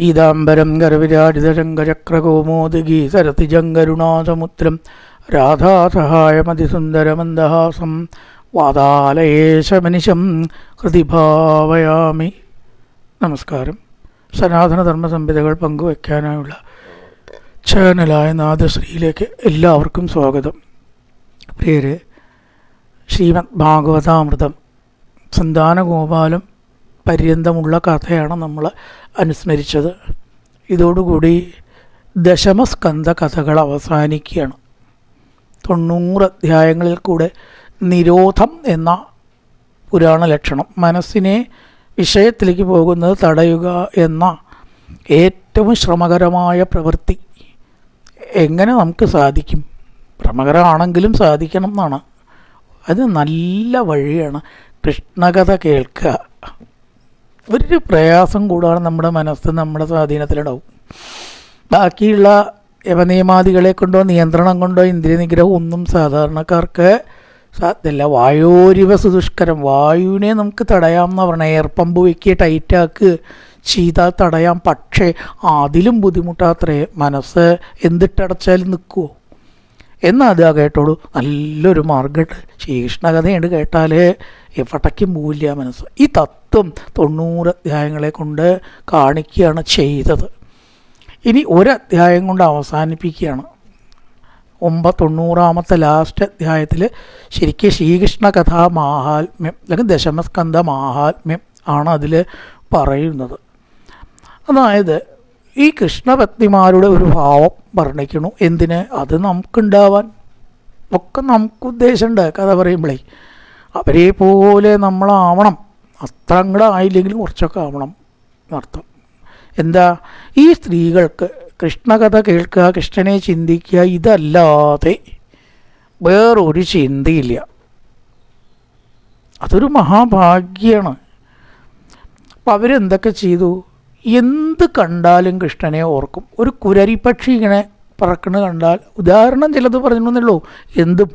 പീതാംബരം ഗർവിരാജിതശങ്കചക്രകൗമോദഗീ സരതിജങ്കരുണാസമുദ്രം രാധാസഹായമതിസുന്ദരമന്ദഹാസം വാതാലയേശമനിശം കൃതിഭാവയാമി. നമസ്കാരം. സനാതനധർമ്മ സംഹിതകൾ പങ്കുവയ്ക്കാനായുള്ള ചാനലായ നാദശ്രീയിലേക്ക് എല്ലാവർക്കും സ്വാഗതം. പേര് ശ്രീമദ് ഭാഗവതാമൃതം. സന്താനഗോപാലം പര്യന്തമുള്ള കഥയാണ് നമ്മൾ അനുസ്മരിച്ചത്. ഇതോടുകൂടി ദശമസ്കന്ധ കഥകൾ അവസാനിക്കുകയാണ്. തൊണ്ണൂറ് അധ്യായങ്ങളിൽ കൂടെ നിരോധം എന്ന പുരാണ ലക്ഷണം. മനസ്സിനെ വിഷയത്തിലേക്ക് പോകുന്നത് തടയുക എന്ന ഏറ്റവും ശ്രമകരമായ പ്രവൃത്തി. എങ്ങനെ നമുക്ക് സാധിക്കും? ശ്രമകരമാണെങ്കിലും സാധിക്കണം എന്നാണ്. അത് നല്ല വഴിയാണ് കൃഷ്ണകഥ കേൾക്കുക. ഒരു പ്രയാസം കൂടാതെ നമ്മുടെ മനസ്സ് നമ്മുടെ സ്വാധീനത്തിലുണ്ടാവും. ബാക്കിയുള്ള യവനിയമാദികളെ കൊണ്ടോ നിയന്ത്രണം കൊണ്ടോ ഇന്ദ്രിയ നിഗ്രഹം ഒന്നും സാധാരണക്കാർക്ക് സാധ്യമല്ല വായോരിവ സുദുഷ്കരം. വായുവിനെ നമുക്ക് തടയാം എന്ന് പറഞ്ഞ എയർ പമ്പ് വയ്ക്കുക ടൈറ്റാക്ക് ചെയ്താൽ തടയാം. പക്ഷേ അതിലും ബുദ്ധിമുട്ടാത്രേ മനസ്സ് എന്തിട്ടടച്ചാലും നിൽക്കുമോ എന്നാൽ അത് ആ കേട്ടോളൂ. നല്ലൊരു മാർഗട്ട് ശ്രീകൃഷ്ണകഥയുണ്ട് കേട്ടാലേ. എവിടേക്കും പോവില്ല മനസ്സ്. ഈ തത്വം തൊണ്ണൂറ് അധ്യായങ്ങളെ കൊണ്ട് കാണിക്കുകയാണ് ചെയ്തത്. ഇനി ഒരു അധ്യായം കൊണ്ട് അവസാനിപ്പിക്കുകയാണ്. ഒമ്പ തൊണ്ണൂറാമത്തെ ലാസ്റ്റ് അധ്യായത്തിൽ ശരിക്കും ശ്രീകൃഷ്ണ കഥാ മാഹാത്മ്യം അല്ലെങ്കിൽ ദശമസ്കന്ധ മാഹാത്മ്യം ആണ് അതിൽ പറയുന്നത്. അതായത് ഈ കൃഷ്ണഭക്തിമാരുടെ ഒരു ഭാവം വർണിക്കണു എന്തിന്? അത് നമുക്കുണ്ടാവാൻ ഒക്കെ നമുക്ക് ഉദ്ദേശമുണ്ട് കഥ പറയുമ്പോഴേ അവരെ പോലെ നമ്മളാവണം. അത്ര അങ്ങോട്ട് ആയില്ലെങ്കിലും കുറച്ചൊക്കെ ആവണം എന്നർത്ഥം. എന്താ? ഈ സ്ത്രീകൾക്ക് കൃഷ്ണകഥ കേൾക്കുക കൃഷ്ണനെ ചിന്തിക്കുക ഇതല്ലാതെ വേറൊരു ചിന്തയില്ല. അതൊരു മഹാഭാഗ്യമാണ് അപ്പം അവരെന്തൊക്കെ ചെയ്തു? എന്ത് കണ്ടാലും കൃഷ്ണനെ ഓർക്കും. ഒരു കുരരിപ്പക്ഷി ഇങ്ങനെ പറക്കണ കണ്ടാൽ ഉദാഹരണം ചിലത് പറഞ്ഞുള്ളൂ എന്തും.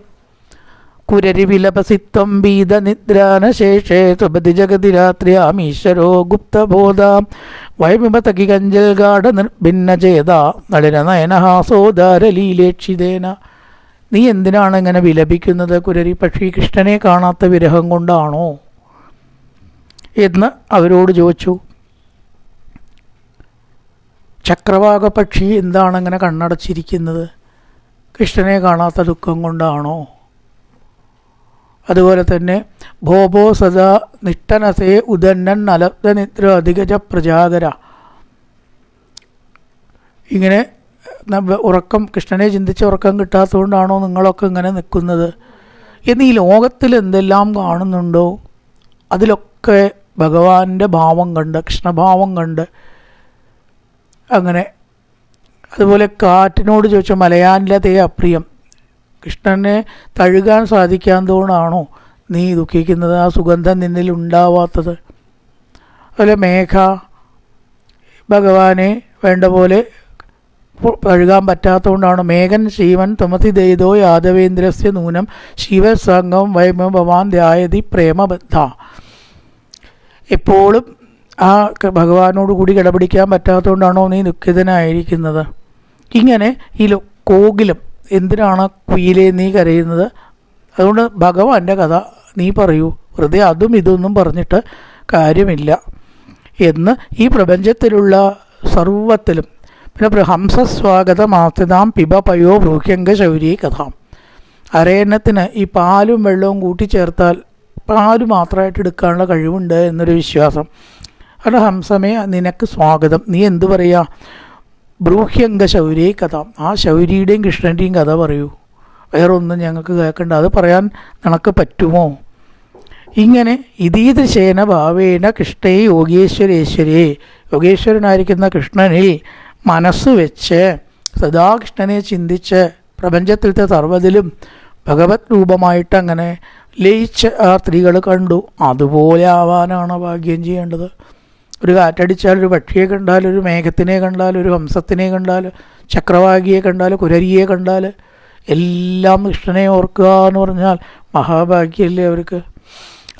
കുരരി വിലപസിത്വം ബീത നിദ്രാനശേഷേ സുപതി ജഗതി രാത്രിയാമീശ്വരോ ഗുപ്തബോധാം. വയമിമതകി കഞ്ചൽ ഗാഠ നിർഭിന്ന ചേത നളിന നയനഹാസോദാരലീലേക്ഷിതേന നീ എന്തിനാണ് ഇങ്ങനെ വിലപിക്കുന്നത്? കുരരി പക്ഷി കൃഷ്ണനെ കാണാത്ത വിരഹം കൊണ്ടാണോ? എന്ന് അവരോട് ചോദിച്ചു. ചക്രവാക പക്ഷി എന്താണ് അങ്ങനെ കണ്ണടച്ചിരിക്കുന്നത്? കൃഷ്ണനെ കാണാത്ത ദുഃഖം കൊണ്ടാണോ? അതുപോലെ തന്നെ ഭോഭോ സദാ നിഷ്ഠനസേ ഉദന്നൻ അലബ്ധനിദ്ര അധികജ പ്രജാകര ഇങ്ങനെ ഉറക്കം കൃഷ്ണനെ ചിന്തിച്ച് ഉറക്കം കിട്ടാത്തതുകൊണ്ടാണോ നിങ്ങളൊക്കെ ഇങ്ങനെ നിൽക്കുന്നത്? എന്ന് ഈ ലോകത്തിൽ എന്തെല്ലാം കാണുന്നുണ്ടോ? അതിലൊക്കെ ഭഗവാന്റെ ഭാവം കണ്ട് കൃഷ്ണഭാവം കണ്ട് അങ്ങനെ. അതുപോലെ കാറ്റിനോട് ചോദിച്ച മലയാനിലതേ അപ്രിയം. കൃഷ്ണനെ തഴുകാൻ സാധിക്കാത്തതുകൊണ്ടാണോ നീ ദുഃഖിക്കുന്നത്? ആ സുഗന്ധം നിന്നിൽ ഉണ്ടാവാത്തത്. അതുപോലെ മേഘ ഭഗവാനെ വേണ്ട പോലെ പഴുകാൻ പറ്റാത്തതുകൊണ്ടാണ്? മേഘൻ ശിവൻ തുമതി ദൈതോ യാദവേന്ദ്രസ്യ നൂനം ശിവസംഗം വൈമ ഭവാൻ ധ്യായതി പ്രേമബദ്ധ. എപ്പോഴും ആ ഭഗവാനോട് കൂടി കിടപിടിക്കാൻ പറ്റാത്തതുകൊണ്ടാണോ നീ ദുഃഖിതനായിരിക്കുന്നത് ഇങ്ങനെ ഈ കോകിലും എന്തിനാണ് കുയിലെ നീ കരയുന്നത്? അതുകൊണ്ട് ഭഗവാന്റെ കഥ നീ പറയൂ. വെറുതെ അതും ഇതൊന്നും പറഞ്ഞിട്ട് കാര്യമില്ല. എന്ന് ഈ പ്രപഞ്ചത്തിലുള്ള സർവത്തിലും പിന്നെ ഹംസസ്വാഗതമാസ്തിതാം പിബ പയോ ഭ്രൂഹ്യങ്ക ശൗരി കഥാം. അരയന്നത്തിന് ഈ പാലും വെള്ളവും കൂട്ടിച്ചേർത്താൽ പാൽ മാത്രമായിട്ട് എടുക്കാനുള്ള കഴിവുണ്ട് എന്നൊരു വിശ്വാസം. അവിടെ ഹംസമേ നിനക്ക് സ്വാഗതം. നീ എന്തു പറയുക ബ്രൂഹ്യങ്ക ശൗരിയെ കഥ. ആ ശൗരിയുടെയും കൃഷ്ണന്റെയും കഥ പറയൂ. വേറെ ഒന്നും ഞങ്ങൾക്ക് കേൾക്കണ്ട. അത് പറയാൻ നിനക്ക് പറ്റുമോ? ഇങ്ങനെ ഇതീദൃശേന ഭാവേന കൃഷ്ണേ യോഗേശ്വരേശ്വരേ. യോഗേശ്വരനായിരിക്കുന്ന കൃഷ്ണനിൽ മനസ്സ് വെച്ച് സദാ കൃഷ്ണനെ ചിന്തിച്ച് പ്രപഞ്ചത്തിലത്തെ സർവതിലും ഭഗവത് രൂപമായിട്ട് അങ്ങനെ ലയിച്ച് ആ സ്ത്രീകൾ കണ്ടു. അതുപോലെ ആവാനാണ് ഭാഗ്യം ചെയ്യേണ്ടത്. ഒരു കാറ്റടിച്ചാൽ ഒരു പക്ഷിയെ കണ്ടാൽ ഒരു മേഘത്തിനെ കണ്ടാൽ ഒരു ഹംസത്തിനെ കണ്ടാൽ ചക്രവാകിയെ കണ്ടാൽ കുരരിയെ കണ്ടാൽ എല്ലാം കൃഷ്ണനെ ഓർക്കുക എന്ന് പറഞ്ഞാൽ മഹാഭാഗ്യമല്ലേ അവർക്ക്.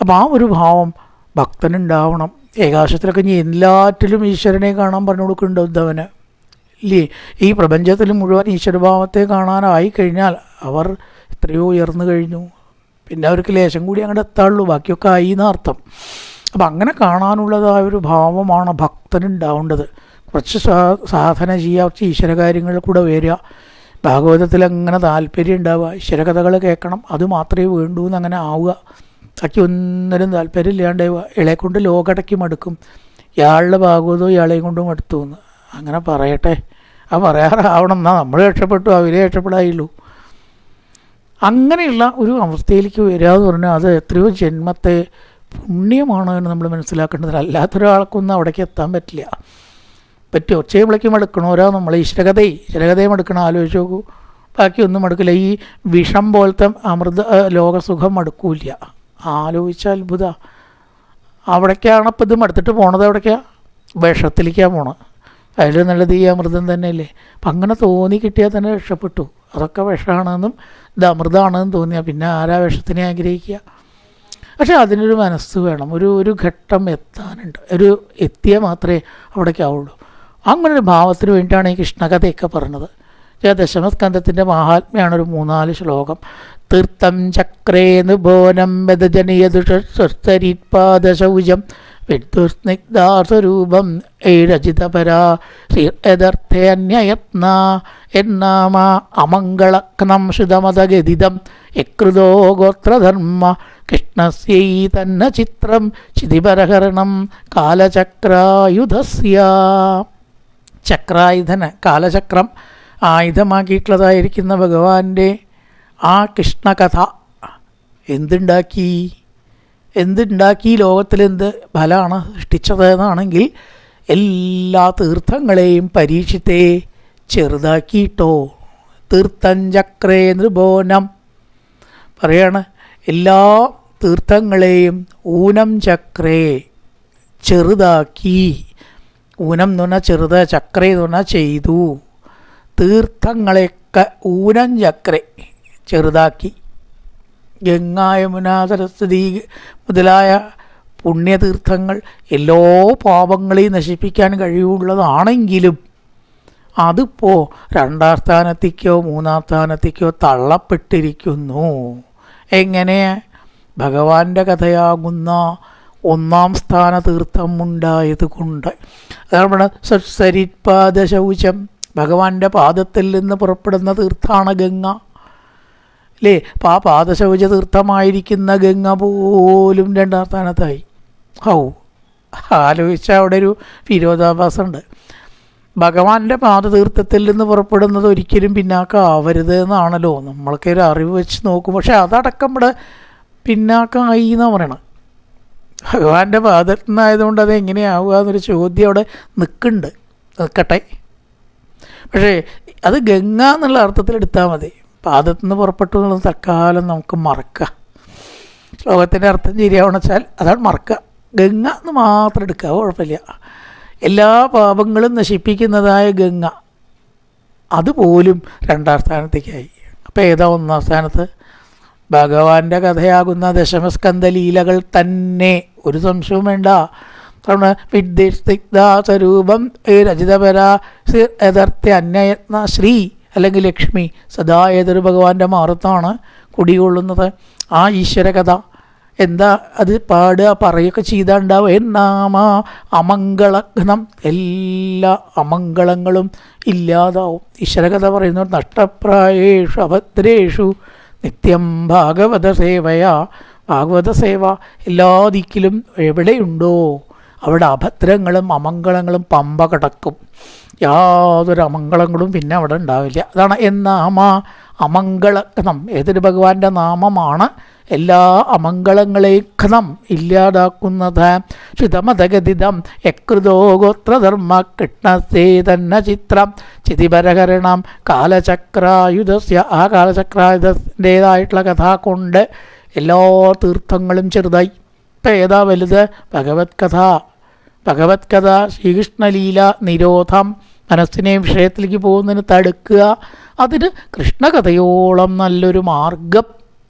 അപ്പം ആ ഒരു ഭാവം ഭക്തനുണ്ടാവണം. ഏകാശത്തിലൊക്കെ ഇനി എല്ലാറ്റിലും ഈശ്വരനെ കാണാൻ പറഞ്ഞു കൊടുക്കുന്നുണ്ട് ഉദ്ധവന്. ഇല്ലേ? ഈ പ്രപഞ്ചത്തിൽ മുഴുവൻ ഈശ്വരഭാവത്തെ കാണാനായി കഴിഞ്ഞാൽ അവർ എത്രയോ ഉയർന്നു കഴിഞ്ഞു. പിന്നെ അവർക്ക് ലേശം കൂടി അങ്ങോട്ട് എത്താറുള്ളൂ ബാക്കിയൊക്കെ ആയി എന്നർത്ഥം അപ്പം അങ്ങനെ കാണാനുള്ളതായ ഒരു ഭാവമാണ് ഭക്തനുണ്ടാവേണ്ടത്. കുറച്ച് സാധന ചെയ്യുക കുറച്ച് ഈശ്വര കാര്യങ്ങളിൽ കൂടെ വരിക. ഭാഗവതത്തിൽ അങ്ങനെ താല്പര്യം ഉണ്ടാവുക. ഈശ്വരകഥകൾ കേൾക്കണം. അത് മാത്രമേ വേണ്ടൂ എന്നങ്ങനെ ആവുക. അച്ഛ ഒന്നിനും താല്പര്യം ഇല്ലാണ്ടാവുക ഇളയെ കൊണ്ട് ലോകടക്കി മടുക്കും. ഇയാളുടെ ഭാഗവതവും ഇയാളെയും കൊണ്ടും മടുത്തു എന്ന്. അങ്ങനെ പറയട്ടെ. ആ പറയാറാവണം. എന്നാൽ നമ്മൾ രക്ഷപ്പെട്ടു. അവരെ രക്ഷപ്പെടായുള്ളൂ അങ്ങനെയുള്ള ഒരു അവസ്ഥയിലേക്ക് വരിക എന്ന് പറഞ്ഞാൽ അത് എത്രയോ ജന്മത്തെ പുണ്യമാണ് എന്ന് നമ്മൾ മനസ്സിലാക്കേണ്ടത് അല്ലാത്തൊരാൾക്കൊന്നും അവിടേക്ക് എത്താൻ പറ്റില്ല. പറ്റുമോ ഒച്ചയും മടുക്കണോരാ നമ്മൾ ഈശ്വരകഥയെ ഈശ്വരകഥയും മടുക്കണം ആലോചിച്ച് നോക്കൂ. ബാക്കിയൊന്നും മടുക്കില്ല. ഈ വിഷം പോലത്തെ അമൃത ലോകസുഖം മടുക്കൂല ആലോചിച്ച അത്ഭുത. അവിടേക്കാണ് അപ്പോൾ ഇത് മടുത്തിട്ട് പോണത് എവിടേക്കാണ് വിഷത്തിലേക്കാണ് പോണത് അതിൽ നല്ലത് ഈ അമൃതം തന്നെയല്ലേ. അപ്പം അങ്ങനെ തോന്നി കിട്ടിയാൽ തന്നെ രക്ഷപ്പെട്ടു. അതൊക്കെ വിഷമാണെന്നും ഇത് അമൃതമാണെന്നും തോന്നിയാൽ പിന്നെ ആരാ വിഷത്തിനെ ആഗ്രഹിക്കുക? പക്ഷേ അതിനൊരു മനസ്സ് വേണം. ഒരു ഒരു ഘട്ടം എത്താനുണ്ട്. ഒരു എത്തിയാൽ മാത്രമേ അവിടേക്കാവുള്ളൂ അങ്ങനൊരു ഭാവത്തിന് വേണ്ടിയിട്ടാണ് ഈ കൃഷ്ണകഥയൊക്കെ പറഞ്ഞത്. ദശമസ്കന്ധത്തിന്റെ മഹാത്മ്യമാണ് ഒരു മൂന്നാൽ ശ്ലോകം. തീർത്ഥം ചക്രേ നിബോനം വ്യതജനീയദുഷരീത്പാദശൗചം വിദ്യുസ്നിഗ്ധാസ്വരൂപം ശ്രീ ശ്രീയഥർത്ഥേ അന്യയത്ന എന്നാമ അമംഗളക്നം ശ്രുതമതഗതിതം. യകൃതോ ഗോത്രധർമ്മ കൃഷ്ണസ്യൈ തന്ന ചിത്രം ചിതിപരഹരണം കാലചക്രായുധസ്യ. ചക്രായുധന് കാലചക്രം ആയുധമാക്കിയിട്ടുള്ളതായിരിക്കുന്ന ഭഗവാന്റെ ആ കൃഷ്ണകഥ എന്തുണ്ടാക്കി? എന്തുണ്ടാക്കി ലോകത്തിൽ എന്ത് ഫലമാണ് സൃഷ്ടിച്ചത് എന്നാണെങ്കിൽ എല്ലാ തീർത്ഥങ്ങളെയും പരീക്ഷിത്തെ ചെറുതാക്കിയിട്ടോ. തീർത്ഥം ചക്രേ നൃബോനം. പറയാണ് എല്ലാ തീർത്ഥങ്ങളെയും ഊനം ചക്രേ ചെറുതാക്കി. ഊനം എന്ന് പറഞ്ഞാൽ ചെറുത് ചക്രേ എന്ന് പറഞ്ഞാൽ ചെയ്തു. തീർത്ഥങ്ങളെയൊക്കെ ഊനം ചക്രേ ചെറുതാക്കി. ഗംഗാ യമുന സരസ്വതി മുതലായ പുണ്യതീർത്ഥങ്ങൾ എല്ലാ പാപങ്ങളെയും നശിപ്പിക്കാൻ കഴിവുള്ളതാണെങ്കിലും അതിപ്പോൾ രണ്ടാം സ്ഥാനത്തേക്കോ മൂന്നാം സ്ഥാനത്തേക്കോ തള്ളപ്പെട്ടിരിക്കുന്നു. എങ്ങനെ? ഭഗവാന്റെ കഥയാകുന്ന ഒന്നാം സ്ഥാന തീർത്ഥം ഉണ്ടായത് കൊണ്ട്. അതാണ് സരിത്പാദ ശൗചം ഭഗവാന്റെ പാദത്തിൽ നിന്ന് പുറപ്പെടുന്ന തീർത്ഥാണ് ഗംഗ. അല്ലേ അപ്പോൾ ആ പാദശൗച തീർത്ഥമായിരിക്കുന്ന ഗംഗ പോലും രണ്ടാം സ്ഥാനത്തായി ഹൗ. ആലോചിച്ചാൽ അവിടെ ഒരു വിരോധാഭാസമുണ്ട്. ഭഗവാന്റെ പാദതീർത്ഥത്തിൽ നിന്ന് പുറപ്പെടുന്നത് ഒരിക്കലും പിന്നാക്കാവരുത് എന്നാണല്ലോ നമ്മൾക്ക് ഒരു അറിവ് വെച്ച് നോക്കും. പക്ഷെ അതടക്കം ഇവിടെ പിന്നാക്കമായി എന്നാണ് പറയണത് ഭഗവാന്റെ പാദത്തിൽ നിന്നായതുകൊണ്ട് അത് എങ്ങനെയാവുക എന്നൊരു ചോദ്യം അവിടെ നിൽക്കുന്നുണ്ട് നിൽക്കട്ടെ പക്ഷേ അത് ഗംഗ എന്നുള്ള അർത്ഥത്തിൽ എടുത്താൽ മതി. പാദത്തിൽ നിന്ന് പുറപ്പെട്ടു എന്നുള്ളത് തൽക്കാലം നമുക്ക് മറക്കുക. ശ്ലോകത്തിന്റെ അർത്ഥം ശരിയാവണം വെച്ചാൽ അതാണ് മറക്കുക. ഗംഗ എന്ന് മാത്രം എടുക്കുക. കുഴപ്പമില്ല. എല്ലാ പാപങ്ങളും നശിപ്പിക്കുന്നതായ ഗംഗ. അതുപോലും രണ്ടാം സ്ഥാനത്തേക്കായി അപ്പോൾ ഏതാ ഒന്നാം സ്ഥാനത്ത് ഭഗവാന്റെ കഥയാകുന്ന ദശമസ്കന്ധ ലീലകൾ തന്നെ. ഒരു സംശയവും വേണ്ട. കാരണം വിദ്യസ്തിഗ്ധാസ്വരൂപം ഏ രചിതപര യഥാർത്ഥ അന്യയത്ന ശ്രീ. അല്ലെങ്കിൽ ലക്ഷ്മി സദാ ഏതൊരു ഭഗവാന്റെ മാറത്താണ് കുടികൊള്ളുന്നത്. ആ ഈശ്വര കഥ എന്താ അത് പാടുക പറയുകയൊക്കെ ചെയ്താൽ ഉണ്ടാവും എന്നാമ അമംഗളഘ്നം. എല്ലാ അമംഗളങ്ങളും ഇല്ലാതാവും. ഈശ്വരകഥ പറയുന്നത് നഷ്ടപ്രായേഷു അഭദ്രേഷു. നിത്യം ഭാഗവത സേവയാ. ഭാഗവത സേവ എല്ലാ ദിക്കിലും എവിടെയുണ്ടോ? അവിടെ അഭദ്രങ്ങളും അമംഗളങ്ങളും പമ്പ കിടക്കും. യാതൊരു അമംഗളങ്ങളും പിന്നെ അവിടെ ഉണ്ടാവില്ല. അതാണ് എന്നാമ അമംഗളഘ്നം ഏതൊരു ഭഗവാന്റെ നാമമാണ് എല്ലാ അമംഗളങ്ങളെയും കഥം ഇല്ലാതാക്കുന്നത്. ശുതമതഗതിതം യകൃതോ ഗോത്രധർമ്മ കൃഷ്ണസേ തന്നെ ചിത്രം. ചിതിപരകരണം കാലചക്രായുധസ്യ ആ കാലചക്രായുധത്തിന്റേതായിട്ടുള്ള കഥ കൊണ്ട് എല്ലാ തീർത്ഥങ്ങളും ചെറുതായി. ഇപ്പം ഏതാ വലുത്? ഭഗവത് കഥ ഭഗവത് കഥ ശ്രീകൃഷ്ണലീല നിരോധം മനസ്സിനെ വിഷയത്തിലേക്ക് പോകുന്നതിന് തടുക്കുക അതിന് കൃഷ്ണകഥയോളം നല്ലൊരു മാർഗം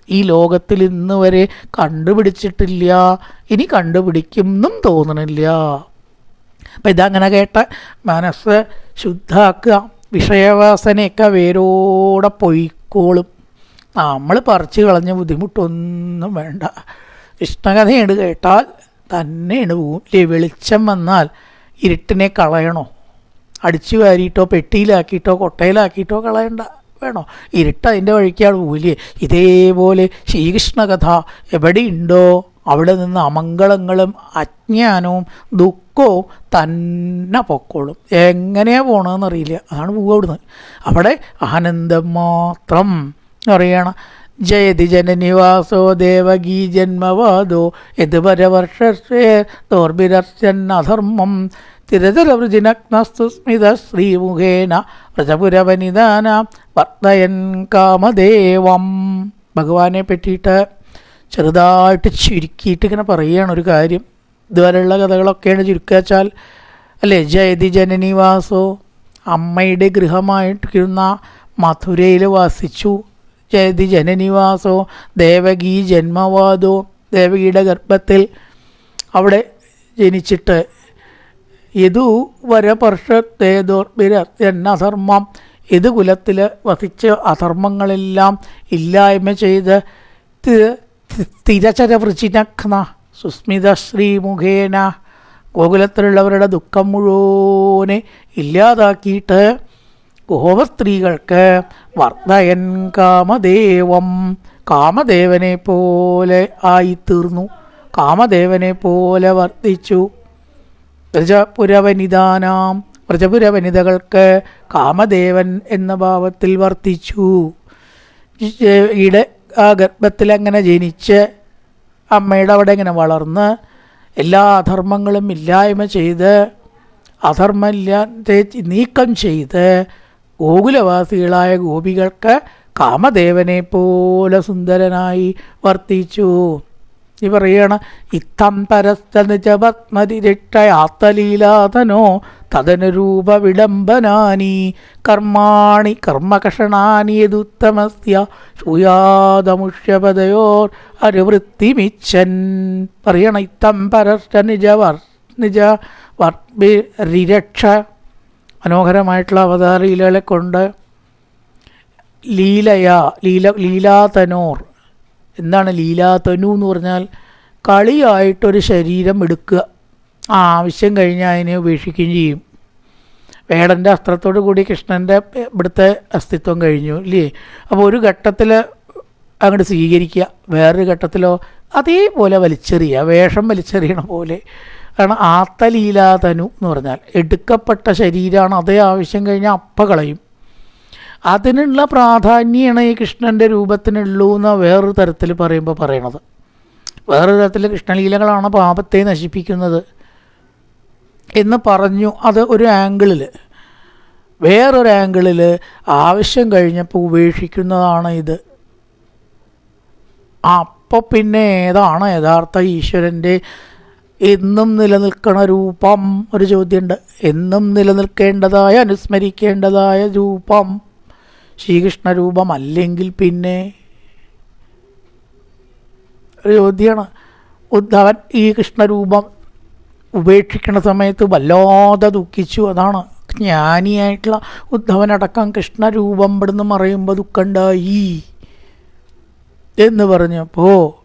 ഈ ലോകത്തിൽ ഇന്ന് വരെ കണ്ടുപിടിച്ചിട്ടില്ല. ഇനി കണ്ടുപിടിക്കും എന്നും തോന്നണില്ല. അപ്പം ഇതങ്ങനെ കേട്ട മനസ്സ് ശുദ്ധാക്കുക വിഷയവാസനയൊക്കെ വേരോടെ പൊയ്ക്കോളും. നമ്മൾ പറിച്ചു കളഞ്ഞ ബുദ്ധിമുട്ടൊന്നും വേണ്ട. കൃഷ്ണകഥയുണ്ട് കേട്ടാൽ തന്നെയാണ് പോവും. അല്ലേ വെളിച്ചം വന്നാൽ ഇരുട്ടിനെ കളയണോ? അടിച്ചു വാരിയിട്ടോ പെട്ടിയിലാക്കിയിട്ടോ കൊട്ടയിലാക്കിയിട്ടോ കളയണ്ട. വേണോ? ഇരുട്ട് അതിന്റെ വഴിക്കാണ് പോവില്ലേ ഇതേപോലെ ശ്രീകൃഷ്ണകഥ എവിടെയുണ്ടോ അവിടെ നിന്ന് അമംഗളങ്ങളും അജ്ഞാനവും ദുഃഖവും തന്നെ പൊക്കോളും. എങ്ങനെയാണ് പോകണമെന്നറിയില്ല അതാണ് പോവുക അവിടുന്ന്. അവിടെ ആനന്ദം മാത്രം അറിയണം. ജയതി ജനനിവാസോ ദേവകീ ജന്മവാദോ യതുപരവർഷേ ദോർബിരർച്ചൻ അധർമ്മം? തിരതരവൃജിനഗ്നസ്തു സ്മിത ശ്രീമുഖേന വ്രജപുരവനിതാന വർദ്ധയൻ കാമദേവം. ഭഗവാനെ പറ്റിയിട്ട് ചെറുതായിട്ട് ചുരുക്കിയിട്ട് ഇങ്ങനെ പറയുകയാണ് ഒരു കാര്യം. ഇതുവരെയുള്ള കഥകളൊക്കെയാണ് ചുരുക്കാച്ചാൽ അല്ലേ ജയതി ജനനിവാസോ? അമ്മയുടെ ഗൃഹമായിട്ടിരുന്ന മധുരയിൽ വസിച്ചു. ജയതി ജനനിവാസോ ദേവകി ജന്മവാദോ ദേവകിയുടെ ഗർഭത്തിൽ അവിടെ ജനിച്ചിട്ട് യദു വരപർഷത്തേതോർബിരത്യന്നധർമ്മം ഇത് കുലത്തിൽ വസിച്ച അധർമ്മങ്ങളെല്ലാം ഇല്ലായ്മ ചെയ്ത് തിരചരവൃചിനഘ്ന സുസ്മിത ശ്രീമുഖേന. ഗോകുലത്തിലുള്ളവരുടെ ദുഃഖം മുഴുവനെ ഇല്ലാതാക്കിയിട്ട് ഗോപസ്ത്രീകൾക്ക് വർദ്ധയൻ കാമദേവം. കാമദേവനെ പോലെ ആയിത്തീർന്നു. കാമദേവനെ പോലെ വർദ്ധിച്ചു. വ്രജപുരവനിതാനാം വ്രജപുരവനിതകൾക്ക് കാമദേവൻ എന്ന ഭാവത്തിൽ വർദ്ധിച്ചു. ഇട ആ ഗർഭത്തിൽ അങ്ങനെ ജനിച്ച് അമ്മയുടെ അവിടെ ഇങ്ങനെ വളർന്ന് എല്ലാ അധർമ്മങ്ങളും ഇല്ലായ്മ ചെയ്ത് അധർമ്മമില്ലാതെ നീക്കം ചെയ്ത് ഗോകുലവാസികളായ ഗോപികൾക്ക് കാമദേവനെ പോലെ സുന്ദരനായി വർത്തിച്ചു. ഈ പറയണ ഇത്തം പരസ്തനിജപത്മതിരിട്ടയാത്തലീലാതനോ തദനുരൂപ വിളംബനാനി കർമാണി കർമ്മകഷണാനി യദുത്തമസ്യ ശൂയാതമുഷ്യപദയോർ അനുവൃത്തിമിച്ചൻ. പറയണ ഇത്തം പരസ്ഥ നിജ വർരിരക്ഷ മനോഹരമായിട്ടുള്ള അവതാര ലീലകളെ കൊണ്ട് ലീലയാ ലീല ലീലാതനോർ. എന്താണ് ലീലാതനു എന്ന് പറഞ്ഞാൽ കളിയായിട്ടൊരു ശരീരം എടുക്കുക. ആ ആവശ്യം കഴിഞ്ഞാൽ അതിനെ ഉപേക്ഷിക്കുകയും ചെയ്യും. വേടന്റെ അസ്ത്രത്തോടു കൂടി കൃഷ്ണന്റെ ഇവിടുത്തെ അസ്തിത്വം കഴിഞ്ഞു ഇല്ലേ? അപ്പോൾ ഒരു ഘട്ടത്തിൽ അങ്ങോട്ട് സ്വീകരിക്കുക വേറൊരു ഘട്ടത്തിലോ അതേപോലെ വലിച്ചെറിയുക വേഷം വലിച്ചെറിയണ പോലെ. കാരണം ആത്തലീലാതനു എന്ന് പറഞ്ഞാൽ എടുക്കപ്പെട്ട ശരീരമാണ് അതേ ആവശ്യം കഴിഞ്ഞാൽ അപ്പ കളയും. അതിനുള്ള പ്രാധാന്യമാണ് ഈ കൃഷ്ണന്റെ രൂപത്തിനുള്ളൂ എന്ന വേറൊരു തരത്തിൽ പറയുമ്പോൾ പറയണത്. വേറൊരു തരത്തിൽ കൃഷ്ണലീലകളാണ് പാപത്തെ നശിപ്പിക്കുന്നത് എന്ന് പറഞ്ഞു അത് ഒരു ആംഗിളിൽ വേറൊരു ആംഗിളിൽ ആവശ്യം കഴിഞ്ഞപ്പോൾ ഉപേക്ഷിക്കുന്നതാണ് ഇത്. അപ്പോൾ പിന്നെ ഏതാണ്? യഥാർത്ഥ ഈശ്വരന്റെ എന്നും നിലനിൽക്കണ രൂപം ഒരു ചോദ്യമുണ്ട് എന്നും നിലനിൽക്കേണ്ടതായ അനുസ്മരിക്കേണ്ടതായ രൂപം ശ്രീകൃഷ്ണ രൂപം അല്ലെങ്കിൽ പിന്നെ ഒരു ചോദ്യമാണ് ഉദ്ധവൻ ഈ കൃഷ്ണരൂപം ഉപേക്ഷിക്കുന്ന സമയത്ത് വല്ലാതെ ദുഃഖിച്ചു. അതാണ് ജ്ഞാനിയായിട്ടുള്ള ഉദ്ധവനടക്കം കൃഷ്ണരൂപം ഇവിടുന്ന് മറയുമ്പോൾ ദുഃഖമുണ്ടായി എന്ന് പറഞ്ഞപ്പോൾ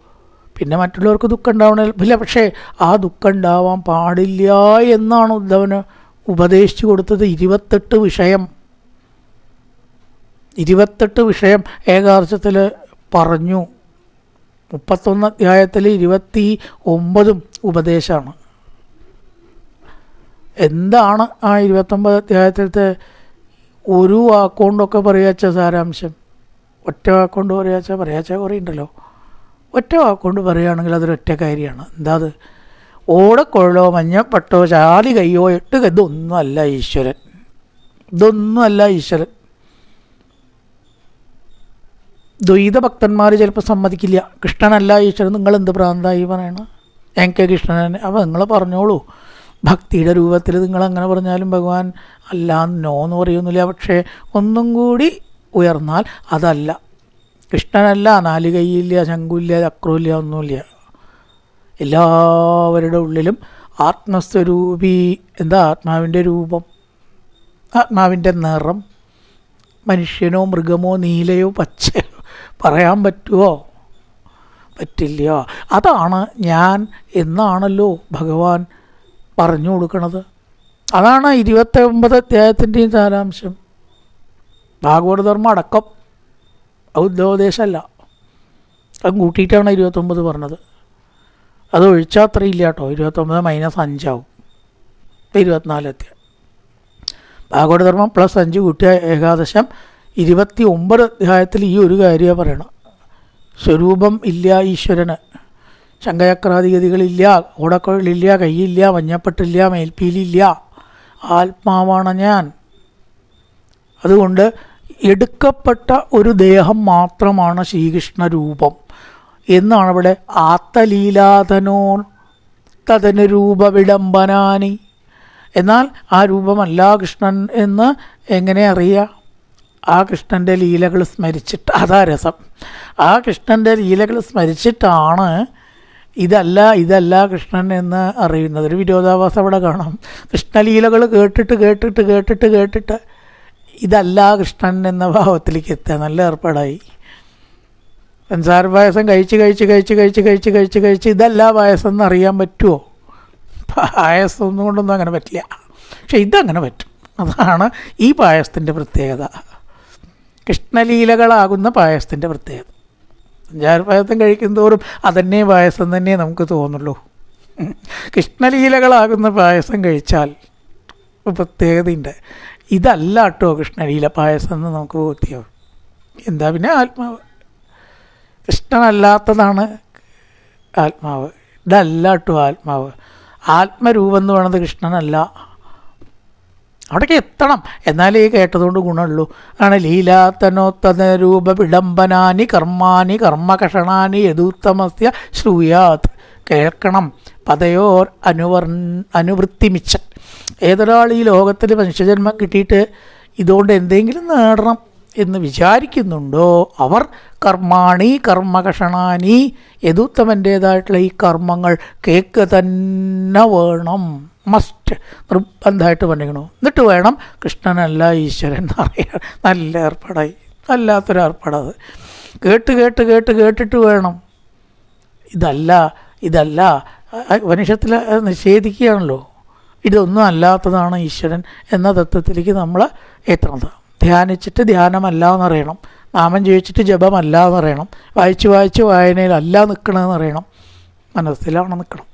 പിന്നെ മറ്റുള്ളവർക്ക് ദുഃഖം ഉണ്ടാവണില്ല പക്ഷേ ആ ദുഃഖം ഉണ്ടാവാൻ പാടില്ല എന്നാണ് ഉദ്ധവന് ഉപദേശിച്ചു കൊടുത്തത്. ഇരുപത്തെട്ട് വിഷയം. ഇരുപത്തെട്ട് വിഷയം ഏകാർച്ചത്തിൽ പറഞ്ഞു. മുപ്പത്തൊന്ന് അധ്യായത്തിൽ ഇരുപത്തി ഒമ്പതും ഉപദേശമാണ്. എന്താണ് ആ ഇരുപത്തൊമ്പത് അധ്യായത്തിലത്തെ ഒരു വാക്കുകൊണ്ടൊക്കെ പറയാച്ച സാരാംശം? ഒറ്റ വാക്കുകൊണ്ട് പറയാച്ച പറയാച്ച കുറേ ഉണ്ടല്ലോ. ഒറ്റ വാക്കുകൊണ്ട് പറയുകയാണെങ്കിൽ അതൊരൊറ്റ കാര്യമാണ്. എന്താ അത്? ഓടക്കൊള്ളോ മഞ്ഞപ്പട്ടോ ചാലി കയ്യോ എട്ട് ഇതൊന്നും അല്ല ഈശ്വരൻ. ഇതൊന്നും അല്ല ഈശ്വരൻ. ദ്വൈതഭക്തന്മാർ ചിലപ്പോൾ സമ്മതിക്കില്ല. കൃഷ്ണനല്ല ഈശ്വരൻ നിങ്ങൾ എന്ത് പ്രാന്തായി പറയണം? എനിക്ക് കൃഷ്ണനെ അപ്പോൾ നിങ്ങൾ പറഞ്ഞോളൂ. ഭക്തിയുടെ രൂപത്തിൽ നിങ്ങൾ അങ്ങനെ പറഞ്ഞാലും ഭഗവാൻ അല്ല നോ എന്ന് പറയുന്നില്ല. പക്ഷേ ഒന്നും കൂടി ഉയർന്നാൽ അതല്ല. കൃഷ്ണനല്ല നാലുകൈയില്ല ശങ്കുല്ല ചക്രമില്ല ഒന്നുമില്ല. എല്ലാവരുടെ ഉള്ളിലും ആത്മസ്വരൂപി എന്താ ആത്മാവിന്റെ രൂപം? ആത്മാവിന്റെ നിറം. മനുഷ്യനോ മൃഗമോ നീലയോ പച്ചയോ പറയാൻ പറ്റുമോ പറ്റില്ല. അതാണ് ഞാൻ എന്നാണല്ലോ ഭഗവാൻ പറഞ്ഞു കൊടുക്കണത്. അതാണ് ഇരുപത്തി ഒമ്പത് അധ്യായത്തിന്റെയും സാരാംശം. ഭാഗവതധർമ്മം അടക്കം ഔദ്യോദേശമല്ല അത് കൂട്ടിയിട്ടാണ് ഇരുപത്തൊമ്പത് പറഞ്ഞത്. അത് ഒഴിച്ചാൽ അത്രയില്ല കേട്ടോ ഇരുപത്തൊമ്പത് മൈനസ് അഞ്ചാവും ഇപ്പം ഇരുപത്തിനാലെത്തിയ ഭാഗവതധർമ്മം പ്ലസ് അഞ്ച് കൂട്ടിയ ഏകാദശം ഇരുപത്തി ഒമ്പത് അധ്യായത്തിൽ ഈ ഒരു കാര്യമാണ് പറയണം. സ്വരൂപം ഇല്ല ഈശ്വരന്. ശങ്കചക്രാധിഗതികളില്ല ഓടക്കുഴലില്ല കൈയില്ല മഞ്ഞപ്പെട്ടില്ല മേൽപ്പീലില്ല. ആത്മാവാണ് ഞാൻ. അതുകൊണ്ട് എടുക്കപ്പെട്ട ഒരു ദേഹം മാത്രമാണ് ശ്രീകൃഷ്ണ രൂപം എന്നാണ് ഇവിടെ ആത്തലീലാതനോ രൂപ രൂപവിടംബനാനി എന്നാൽ ആ രൂപമല്ല കൃഷ്ണൻ എന്ന് എങ്ങനെ അറിയാം? ആ കൃഷ്ണന്റെ ലീലകൾ സ്മരിച്ചിട്ട് അതാ രസം. ആ കൃഷ്ണന്റെ ലീലകൾ സ്മരിച്ചിട്ടാണ് ഇതല്ല ഇതല്ല കൃഷ്ണൻ എന്ന് അറിയുന്നത്. ഒരു വിരോധാഭാസം അവിടെ കാണാം. കൃഷ്ണലീലകൾ കേട്ടിട്ട് കേട്ടിട്ട് കേട്ടിട്ട് കേട്ടിട്ട് ഇതല്ല കൃഷ്ണൻ എന്ന ഭാവത്തിലേക്ക് എത്തുക. നല്ല ഏർപ്പാടായി. പഞ്ചസാര പായസം കഴിച്ച് കഴിച്ച് കഴിച്ച് കഴിച്ച് കഴിച്ച് കഴിച്ച് കഴിച്ച് ഇതല്ല പായസം എന്ന് അറിയാൻ പറ്റുമോ പായസം ഒന്നും കൊണ്ടൊന്നും അങ്ങനെ പറ്റില്ല. പക്ഷെ ഇതങ്ങനെ പറ്റും. അതാണ് ഈ പായസത്തിന്റെ പ്രത്യേകത. കൃഷ്ണലീലകളാകുന്ന പായസത്തിന്റെ പ്രത്യേകത. പഞ്ചാര പായസം കഴിക്കും തോറും അതന്നെ പായസം തന്നെ നമുക്ക് തോന്നുള്ളൂ. കൃഷ്ണലീലകളാകുന്ന പായസം കഴിച്ചാൽ പ്രത്യേകതയുണ്ട്. ഇതല്ല കേട്ടോ കൃഷ്ണലീല പായസം എന്ന് നമുക്ക് ബോധ്യമാവും എന്താ പിന്നെ ആത്മാവ്? കൃഷ്ണനല്ലാത്തതാണ് ആത്മാവ്. ഇതല്ല കേട്ടോ ആത്മാവ്. ആത്മരൂപം എന്ന് പറയുന്നത് കൃഷ്ണനല്ല. അവിടേക്ക് എത്തണം. എന്നാലേ കേട്ടതുകൊണ്ട് ഗുണമുള്ളൂ. അതാണ് ലീലാത്തനോത്തന രൂപ വിടംബനാനി കർമാനി കർമ്മകഷണാനി യഥൂത്തമസ്യ ശ്രൂയാത്. കേൾക്കണം. പതയോർ അനുവർ അനുവൃത്തിമിച്ചൻ. ഏതൊരാൾ ഈ ലോകത്തിൽ മനുഷ്യജന്മം കിട്ടിയിട്ട് ഇതുകൊണ്ട് എന്തെങ്കിലും നേടണം എന്ന് വിചാരിക്കുന്നുണ്ടോ? അവർ കർമാണി കർമ്മകഷണാനി യദുത്തമന്റേതായിട്ടുള്ള ഈ കർമ്മങ്ങൾ കേക്ക് തന്നെ വേണം. മസ്റ്റ് നിർബന്ധമായിട്ട് പറഞ്ഞിരിക്കണു എന്നിട്ട് വേണം കൃഷ്ണനല്ല ഈശ്വരൻ എന്ന് പറയാൻ. നല്ല ഏർപ്പാടായി വല്ലാത്തൊരു ഏർപ്പാടത് കേട്ട് കേട്ട് കേട്ട് കേട്ടിട്ട് വേണം. ഇതല്ല ഇതല്ല. ഉപനിഷത്തിൽ നിഷേധിക്കുകയാണല്ലോ. ഇതൊന്നും അല്ലാത്തതാണ് ഈശ്വരൻ എന്ന തത്വത്തിലേക്ക് നമ്മൾ എത്തണത്. ധ്യാനിച്ചിട്ട് ധ്യാനമല്ല എന്നറിയണം. നാമം ജീവിച്ചിട്ട് ജപമല്ല എന്നറിയണം. വായിച്ച് വായിച്ച് വായനയിലല്ല നിൽക്കണമെന്ന് അറിയണം. മനസ്സിലാണ് നിൽക്കണം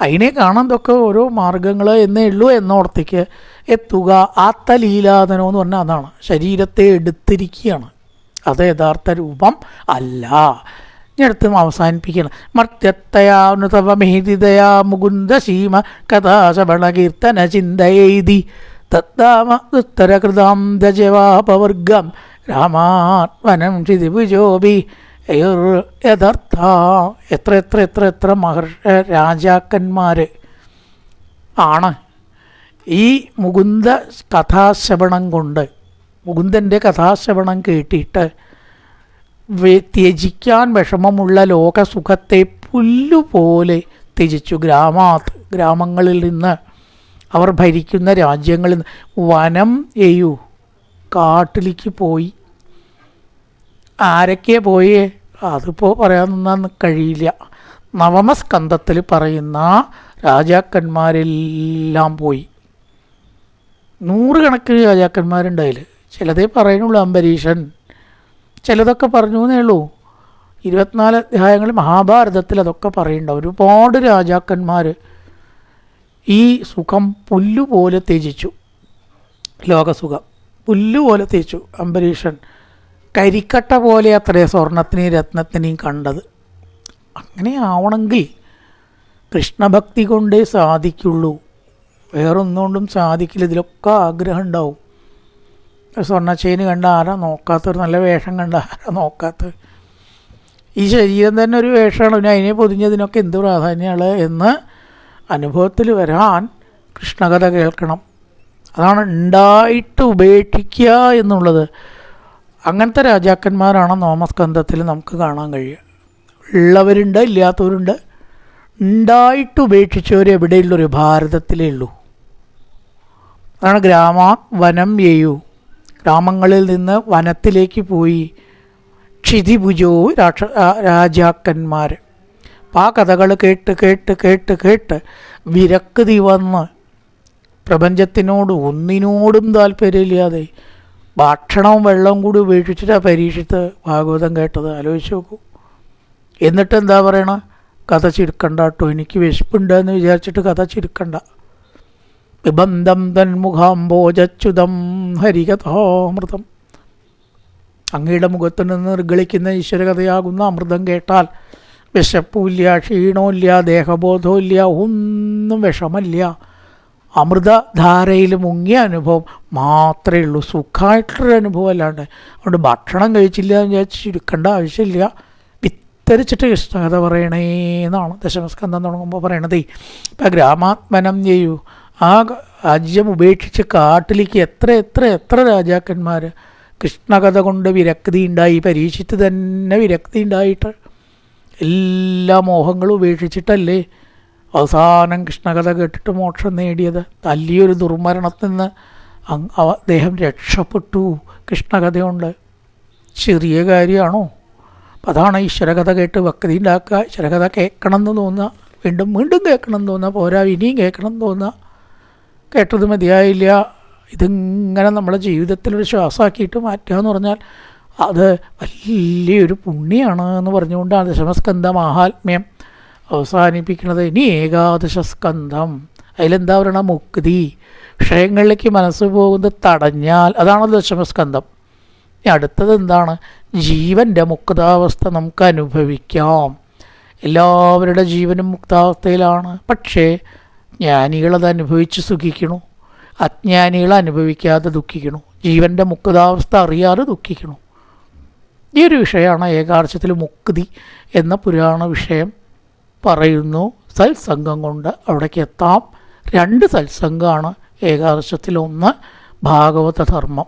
അതിനെ കാണാതൊക്കെ ഓരോ മാർഗങ്ങൾ എന്നേ ഉള്ളൂ എന്നോർത്തേക്ക് എത്തുക. ആത്തലീലാതനം എന്ന് പറഞ്ഞാൽ അതാണ്. ശരീരത്തെ എടുത്തിരിക്കുകയാണ്. അത് യഥാർത്ഥ രൂപം അല്ല. ഇനിയടുത്തും അവസാനിപ്പിക്കണം. മർത്യത്തയാനുതവമേതിതയാ മുകുന്ദ ശീമ കഥാശബണകീർത്തന ചിന്തയേതി. തത്താമുത്തരകൃതാം ദജവാപവർഗം രാമാത്മനം ക്ഷിതിഭുജോപി യഥാർത്ഥ എത്ര എത്ര എത്ര എത്ര മഹർഷ രാജാക്കന്മാർ ആണ് ഈ മുകുന്ദ കഥാശ്രവണം കൊണ്ട് മുകുന്ദന്റെ കഥാശ്രവണം കേട്ടിട്ട് ത്യജിക്കാൻ വിഷമമുള്ള ലോകസുഖത്തെ പുല്ലുപോലെ ത്യജിച്ചു ഗ്രാമാത് ഗ്രാമങ്ങളിൽ നിന്ന് അവർ ഭരിക്കുന്ന രാജ്യങ്ങളിൽ നിന്ന് വനം എയു കാട്ടിലേക്ക് പോയി. ആരൊക്കെ പോയേ? അതിപ്പോൾ പറയാൻ നിന്നാൽ കഴിയില്ല. നവമസ്കന്ധത്തിൽ പറയുന്ന രാജാക്കന്മാരെല്ലാം പോയി. നൂറുകണക്കിന് രാജാക്കന്മാരുണ്ടായില്ല ചിലതേ പറയുന്നുള്ളൂ അംബരീഷൻ. ചിലതൊക്കെ പറഞ്ഞു എന്നേ ഉള്ളൂ. ഇരുപത്തിനാല് അധ്യായങ്ങൾ മഹാഭാരതത്തിൽ അതൊക്കെ പറയുന്നുണ്ട്. ഒരുപാട് രാജാക്കന്മാർ ഈ സുഖം പുല്ലുപോലെ ത്യജിച്ചു. ലോകസുഖം പുല്ലുപോലെ ത്യജിച്ചു. അംബരീഷൻ കരിക്കട്ട പോലെ അത്രേ സ്വർണത്തിനെയും രത്നത്തിനെയും കണ്ടത്. അങ്ങനെ ആവണമെങ്കിൽ കൃഷ്ണഭക്തി കൊണ്ടേ സാധിക്കുള്ളൂ. വേറൊന്നുകൊണ്ടും സാധിക്കില്ല. ഇതിലൊക്കെ ആഗ്രഹം ഉണ്ടാവും. സ്വർണ ചെയിൻ കണ്ട ആരാ നോക്കാത്തൊരു നല്ല വേഷം കണ്ട ആരാ നോക്കാത്തത്? ഈ ശരീരം തന്നെ ഒരു വേഷമാണ്. പിന്നെ അതിനെ പൊതിഞ്ഞതിനൊക്കെ എന്ത് പ്രാധാന്യമാണ് എന്ന് അനുഭവത്തിൽ വരാൻ കൃഷ്ണകഥ കേൾക്കണം. അതാണ് ഉണ്ടായിട്ട് ഉപേക്ഷിക്കുക എന്നുള്ളത്. അങ്ങനത്തെ രാജാക്കന്മാരാണ് നോമസ്കന്ധത്തിൽ നമുക്ക് കാണാൻ കഴിയുക. ഉള്ളവരുണ്ട് ഇല്ലാത്തവരുണ്ട്. ഉണ്ടായിട്ട് ഉപേക്ഷിച്ചവർ എവിടെയുള്ളൊരു ഭാരതത്തിലേ ഉള്ളൂ. അതാണ് ഗ്രാമ വനം യയു. ഗ്രാമങ്ങളിൽ നിന്ന് വനത്തിലേക്ക് പോയി. ക്ഷിതിഭുജോ രാക്ഷ രാജാക്കന്മാർ അപ്പോൾ ആ കഥകൾ കേട്ട് കേട്ട് കേട്ട് കേട്ട് വിരക്തി വന്ന് പ്രപഞ്ചത്തിനോട് ഒന്നിനോടും താല്പര്യമില്ലാതെ ഭക്ഷണവും വെള്ളവും കൂടി ഉപേക്ഷിച്ചിട്ടാണ് പരീക്ഷിച്ച് ഭാഗവതം കേട്ടത്. ആലോചിച്ച് നോക്കൂ. എന്നിട്ട് എന്താ പറയണ? കഥ ചുരുക്കണ്ട കേട്ടോ. എനിക്ക് വിശപ്പുണ്ട് എന്ന് വിചാരിച്ചിട്ട് കഥ ചിരിക്കണ്ട. പിബന്ധം തന്മുഖാംബോജച്യുതം ഹരികഥാമൃതം. അങ്ങയുടെ മുഖത്തു നിന്ന് നിർഗളിക്കുന്ന ഈശ്വരകഥയാകുന്ന അമൃതം കേട്ടാൽ വിശപ്പുമില്ല ക്ഷീണമില്ല ദേഹബോധമില്ല ഒന്നും വിഷമല്ല. അമൃതധാരയിൽ മുങ്ങിയ അനുഭവം മാത്രമേ ഉള്ളൂ. സുഖമായിട്ടുള്ളൊരു അനുഭവം അല്ലാണ്ട് അതുകൊണ്ട് ഭക്ഷണം കഴിച്ചില്ല എന്ന് വിചാരിച്ച് ചുരുക്കേണ്ട ആവശ്യമില്ല. വിത്തരിച്ചിട്ട് കൃഷ്ണകഥ പറയണേ എന്നാണ് ദശമസ്കന്ധം തുടങ്ങുമ്പോൾ പറയണത്. ഇപ്പം ഗ്രാമാത്മനം ചെയ്യൂ. ആ രാജ്യം ഉപേക്ഷിച്ച് കാട്ടിലേക്ക് എത്ര എത്ര എത്ര രാജാക്കന്മാർ കൃഷ്ണകഥ കൊണ്ട് വിരക്തി ഉണ്ടായി പരീക്ഷിച്ച് തന്നെ വിരക്തി ഉണ്ടായിട്ട് എല്ലാ മോഹങ്ങളും ഉപേക്ഷിച്ചിട്ടല്ലേ അവസാനം കൃഷ്ണകഥ കേട്ടിട്ട് മോക്ഷം നേടിയത്? വലിയൊരു ദുർമരണത്തിൽ നിന്ന് അദ്ദേഹം രക്ഷപ്പെട്ടു കൃഷ്ണകഥയുണ്ട്. ചെറിയ കാര്യമാണോ? അപ്പം അതാണ് ഈശ്വരകഥ കേട്ട് ഭക്തി ഉണ്ടാക്കുക. ഈശ്വരകഥ കേൾക്കണം എന്ന് തോന്നുക. വീണ്ടും വീണ്ടും കേൾക്കണം എന്ന് തോന്നുക. പോരാ ഇനിയും കേൾക്കണം എന്ന് തോന്നുക. കേട്ടത് മതിയായില്ല. ഇതിങ്ങനെ നമ്മുടെ ജീവിതത്തിലൊരു ശ്വാസമാക്കിയിട്ട് മാറ്റുക എന്ന് പറഞ്ഞാൽ അത് വലിയൊരു പുണ്യമാണ് എന്ന് പറഞ്ഞുകൊണ്ടാണ് ദശമസ്കന്ധ മഹാത്മ്യം അവസാനിപ്പിക്കുന്നത്. ഇനി ഏകാദശ സ്കന്ധം അതിലെന്താ പറയണ? മുക്തി. വിഷയങ്ങളിലേക്ക് മനസ്സ് പോകുന്നത് തടഞ്ഞാൽ അതാണ് ദശമസ്കന്ധം. ഇനി അടുത്തത് എന്താണ്? ജീവന്റെ മുക്താവസ്ഥ നമുക്ക് അനുഭവിക്കാം. എല്ലാവരുടെ ജീവനും മുക്താവസ്ഥയിലാണ്. പക്ഷേ ജ്ഞാനികളത് അനുഭവിച്ച് സുഖിക്കണു. അജ്ഞാനികൾ അനുഭവിക്കാതെ ദുഃഖിക്കണു. ജീവന്റെ മുക്താവസ്ഥ അറിയാതെ ദുഃഖിക്കണു. ഈ ഒരു വിഷയമാണ് ഏകാർച്ചത്തിൽ മുക്തി എന്ന പുരാണ വിഷയം പറയുന്നു. സത്സംഗം കൊണ്ട് അവിടേക്ക് എത്താം. രണ്ട് സത്സംഗമാണ് ഏകാദശത്തിൽ ഒന്ന് ഭാഗവത ധർമ്മം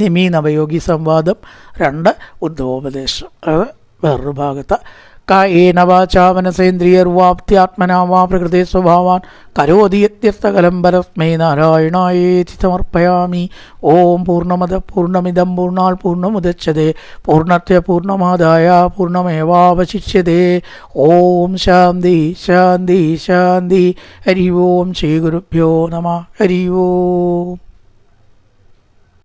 നിമി നവയോഗി സംവാദം രണ്ട് ഉദ്ധവോപദേശം. അത് വേറൊരു ഭാഗത്ത് കായേന വാചാ മനസേന്ദ്രിയർവാപ്ത്യാത്മനാ വാ പ്രകൃതി സ്വഭാവാൻ കരോതി യത്യർത്ഥകലം പരസ്മൈ നാരായണായേതി സമർപ്പയാമി ഓം പൂർണമത പൂർണമിതം പൂർണാൽ പൂർണമുദച്ഛതേ പൂർണത്തെ പൂർണമാദായ പൂർണമേവാവശിഷ്യതേ ഓം ശാന്തി ശാന്തി ശാന്തി. ഹരി ഓം ശ്രീ ഗുരുഭ്യോ നമ. ഹരി ഓം.